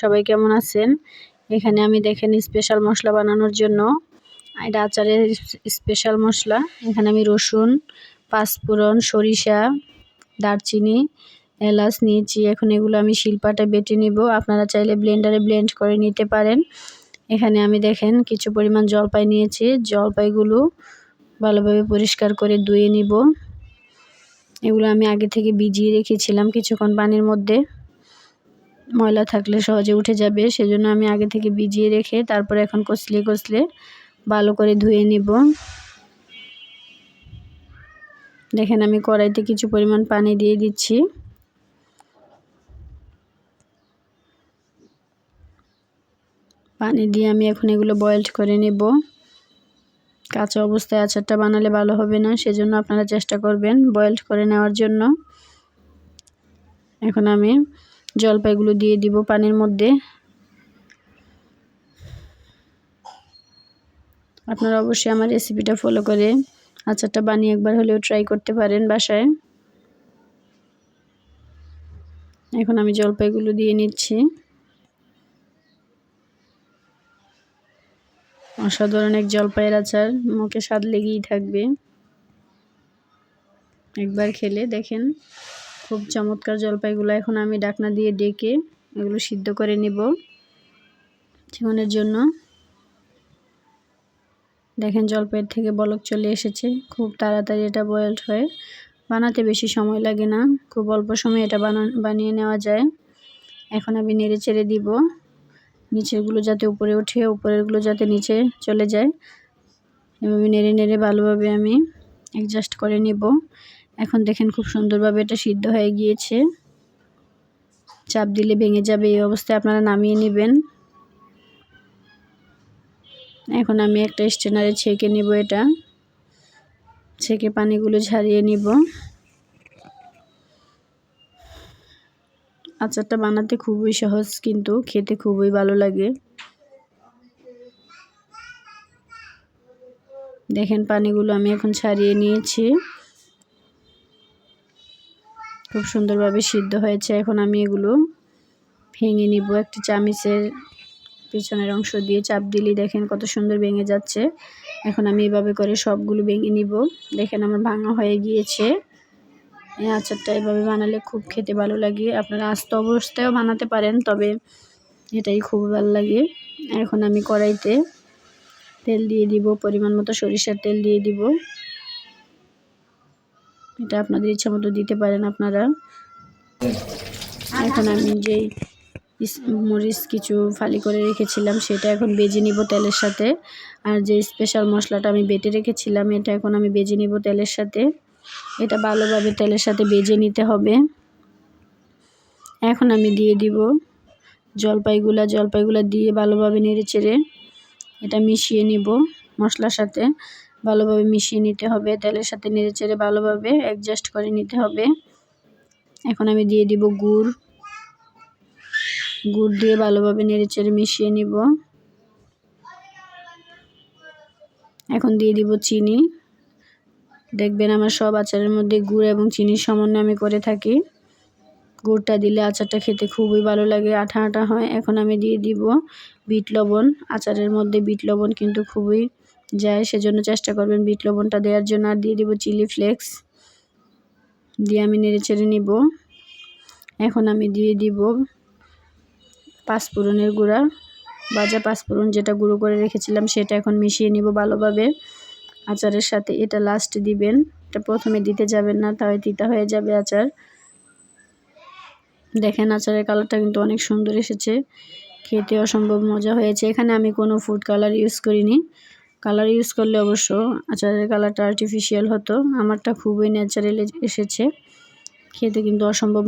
সবাই কেমন আছেন? এখানে আমি দেখেন স্পেশাল মশলা বানানোর জন্য। এটা আচারের স্পেশাল মশলা। এখানে আমি রসুন, পাঁচফোড়ন, সরিষা, দারচিনি, এলাচ নিয়েছি। এখন এগুলো আমি শিলপাটা বেটে নিব। আপনারা চাইলে ব্লেন্ডারে ব্লেন্ড করে নিতে পারেন। এখানে আমি দেখেন কিছু পরিমাণ জলপাই নিয়েছি। জলপাইগুলো ভালোভাবে পরিষ্কার করে ধুয়ে নিব। এগুলো আমি আগে থেকে ভিজিয়ে রেখেছিলাম কিছুক্ষণ পানির মধ্যে। ময়লা থাকলে সহজে উঠে যাবে, সেজন্য আমি আগে থেকে ভিজিয়ে রেখে তারপরে এখন কষলে কষলে ভালো করে ধুয়ে নিব। দেখেন আমি কড়াইতে কিছু পরিমাণ পানি দিয়ে দিচ্ছি। পানি দিয়ে আমি এখন এগুলো বয়েলড করে নেব। কাঁচা অবস্থায় আচারটা বানালে ভালো হবে না, সেজন্য আপনারা চেষ্টা করবেন বয়েলড করে নেওয়ার জন্য। এখন আমি জলপাইগুলো দিয়ে দিব পানির মধ্যে। আপনারা অবশ্যই আমার রেসিপিটা ফলো করে আচারটা বানিয়ে একবার হলেও ট্রাই করতে পারেন বাসায়। এখন আমি জলপাইগুলো দিয়ে নিচ্ছি। অসাধারণ এক জলপাইয়ের আচার, মুখে স্বাদ লেগেই থাকবে। একবার খেলে দেখেন। খুব চমৎকার জলপাইগুলো এখন আমি ডাকনা দিয়ে ডেকে এগুলো সিদ্ধ করে নেব চিকনের জন্য। দেখেন জলপাইয়ের থেকে বলক চলে এসেছে, খুব তাড়াতাড়ি এটা বয়েলড হয়ে। বানাতে বেশি সময় লাগে না, খুব অল্প সময় এটা বানা, বানিয়ে নেওয়া যায়। এখন আমি নেড়ে চেড়ে দিব, নিচেরগুলো যাতে উপরে ওঠে, উপরেরগুলো যাতে নিচে চলে যায়। এভাবে নেড়ে নেড়ে ভালোভাবে আমি অ্যাডজাস্ট করে নিব। এখন দেখেন খুব সুন্দরভাবে এটা সিদ্ধ হয়ে গিয়েছে। চাপ দিলে ভেঙে যাবে, এই অবস্থায় আপনারা নামিয়ে নেবেন। এখন আমি একটা স্টেনারে ছেঁকে নিব এটা। ছেঁকে পানিগুলো ঝারিয়ে নিব। আচারটা বানাতে খুবই সহজ, কিন্তু খেতে খুবই ভালো লাগে। দেখেন পানিগুলো আমি এখন ছাড়িয়ে নিয়েছি। খুব সুন্দরভাবে সিদ্ধ হয়েছে। এখন আমি এগুলো ভেঙে নিব। একটি চামিচের পিছনের অংশ দিয়ে চাপ দিলেই দেখেন কত সুন্দর ভেঙে যাচ্ছে। এখন আমি এভাবে করে সবগুলো ভেঙে নিব। দেখেন আমার ভাঙা হয়ে গিয়েছে। এই আচারটা এভাবে বানালে খুব খেতে ভালো লাগে। আপনারা আস্ত অবস্থায়ও বানাতে পারেন, তবে এটাই খুব ভালো লাগে। এখন আমি কড়াইতে তেল দিয়ে দিব, পরিমাণ মতো সরিষার তেল দিয়ে দিব। এটা আপনাদের ইচ্ছা মতো দিতে পারেন আপনারা। এখন আমি যেই মরিচ কিছু ফালি করে রেখেছিলাম, সেটা এখন বেজে নিব তেলের সাথে। আর যে স্পেশাল মশলাটা আমি বেটে রেখেছিলাম, এটা এখন আমি বেজে নিব তেলের সাথে। এটা ভালোভাবে তেলের সাথে বেজে নিতে হবে। এখন আমি দিয়ে দিব জলপাইগুলা। জলপাইগুলা দিয়ে ভালোভাবে নেড়ে চেড়ে এটা মিশিয়ে নিব মশলার সাথে। ভালোভাবে মিশিয়ে নিতে হবে, তেলের সাথে নেড়ে চেড়ে ভালোভাবে অ্যাডজাস্ট করে নিতে হবে। এখন আমি দিয়ে দিব গুড়। গুড় দিয়ে ভালোভাবে নেড়ে চেড়ে মিশিয়ে নিব। এখন দিয়ে দিব চিনি। দেখবেন আমার সব আচারের মধ্যে গুড় এবং চিনির সমন্বয় আমি করে থাকি। গুড়টা দিলে আচারটা খেতে খুবই ভালো লাগে, আঠা আঠা হয়। এখন আমি দিয়ে দিব বিট লবণ। আচারের মধ্যে বিট লবণ কিন্তু খুবই যায়, সেজন্য চেষ্টা করবেন বিট লবণটা দেওয়ার জন্য। আর দিয়ে দিব চিলি ফ্লেক্স। দিয়ে আমি নেড়ে চেড়ে নিব। এখন আমি দিয়ে দিব পাঁচফোড়নের গুঁড়া। বাজা পাঁচফোড়ন যেটা গুঁড়ো করে রেখেছিলাম, সেটা এখন মিশিয়ে নিব ভালোভাবে। আচারের সাথে এটা লাস্ট দিবেন। এটা প্রথমে দিতে যাবেন না, তাহলে তিতা হয়ে যাবে আচার। দেখেন আচারের কালারটা কিন্তু অনেক সুন্দর এসেছে। খেতে অসম্ভব মজা হয়েছে। এখানে আমি কোনো ফুড কালার ইউজ করিনি। কালার ইউজ করলে অবশ্য আচারের কালারটা আর্টিফিশিয়াল হতো। আমারটা খুবই ন্যাচারালি এসেছে। খেতে কিন্তু অসম্ভব